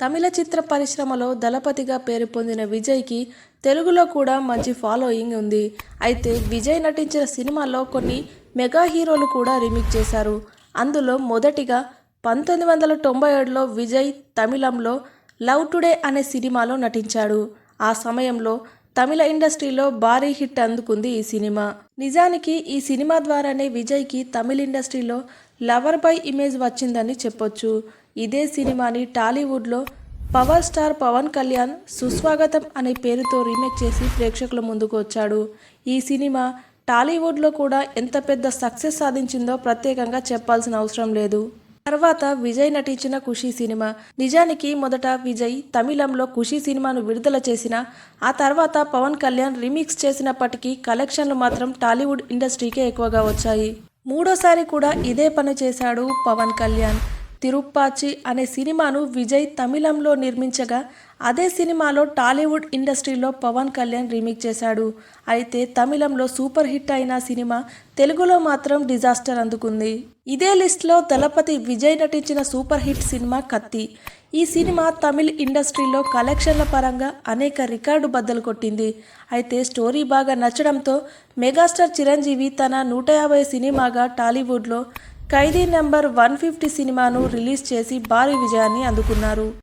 తమిళ చిత్ర పరిశ్రమలో దళపతిగా పేరు పొందిన విజయ్కి తెలుగులో కూడా మంచి ఫాలోయింగ్ ఉంది. అయితే విజయ్ నటించిన సినిమాల్లో కొన్ని మెగా హీరోలు కూడా రీమేక్ చేశారు. అందులో మొదటిగా పంతొమ్మిది వందల తొంభై ఏడులో విజయ్ తమిళంలో లవ్ టుడే అనే సినిమాలో నటించాడు. ఆ సమయంలో తమిళ ఇండస్ట్రీలో భారీ హిట్ అందుకుంది ఈ సినిమా. నిజానికి ఈ సినిమా ద్వారానే విజయ్కి తమిళ ఇండస్ట్రీలో లవర్ బై ఇమేజ్ వచ్చిందని చెప్పొచ్చు. ఇదే సినిమాని టాలీవుడ్లో పవర్ స్టార్ పవన్ కళ్యాణ్ సుస్వాగతం అనే పేరుతో రీమేక్ చేసి ప్రేక్షకుల ముందుకు వచ్చాడు. ఈ సినిమా టాలీవుడ్లో కూడా ఎంత పెద్ద సక్సెస్ సాధించిందో ప్రత్యేకంగా చెప్పాల్సిన అవసరం లేదు. తర్వాత విజయ్ నటించిన ఖుషి సినిమా. నిజానికి మొదట విజయ్ తమిళంలో ఖుషి సినిమాను విడుదల చేసిన ఆ తర్వాత పవన్ కళ్యాణ్ రీమిక్స్ చేసినప్పటికీ కలెక్షన్లు మాత్రం టాలీవుడ్ ఇండస్ట్రీకే ఎక్కువగా వచ్చాయి. మూడోసారి కూడా ఇదే పని చేశాడు పవన్ కళ్యాణ్. తిరుప్పాచి అనే సినిమాను విజయ్ తమిళంలో నిర్మించగా అదే సినిమాలో టాలీవుడ్ ఇండస్ట్రీలో పవన్ కళ్యాణ్ రీమేక్ చేశాడు. అయితే తమిళంలో సూపర్ హిట్ అయిన సినిమా తెలుగులో మాత్రం డిజాస్టర్ అందుకుంది. ఇదే లిస్ట్లో దళపతి విజయ్ నటించిన సూపర్ హిట్ సినిమా కత్తి. ఈ సినిమా తమిళ్ ఇండస్ట్రీలో కలెక్షన్ల పరంగా అనేక రికార్డు బద్దలు కొట్టింది. అయితే స్టోరీ బాగా నచ్చడంతో మెగాస్టార్ చిరంజీవి తన నూట యాభై సినిమాగా టాలీవుడ్లో ఖైదీ నెంబర్ వన్ ఫిఫ్టీ సినిమాను రిలీజ్ చేసి భారీ విజయాన్ని అందుకున్నారు.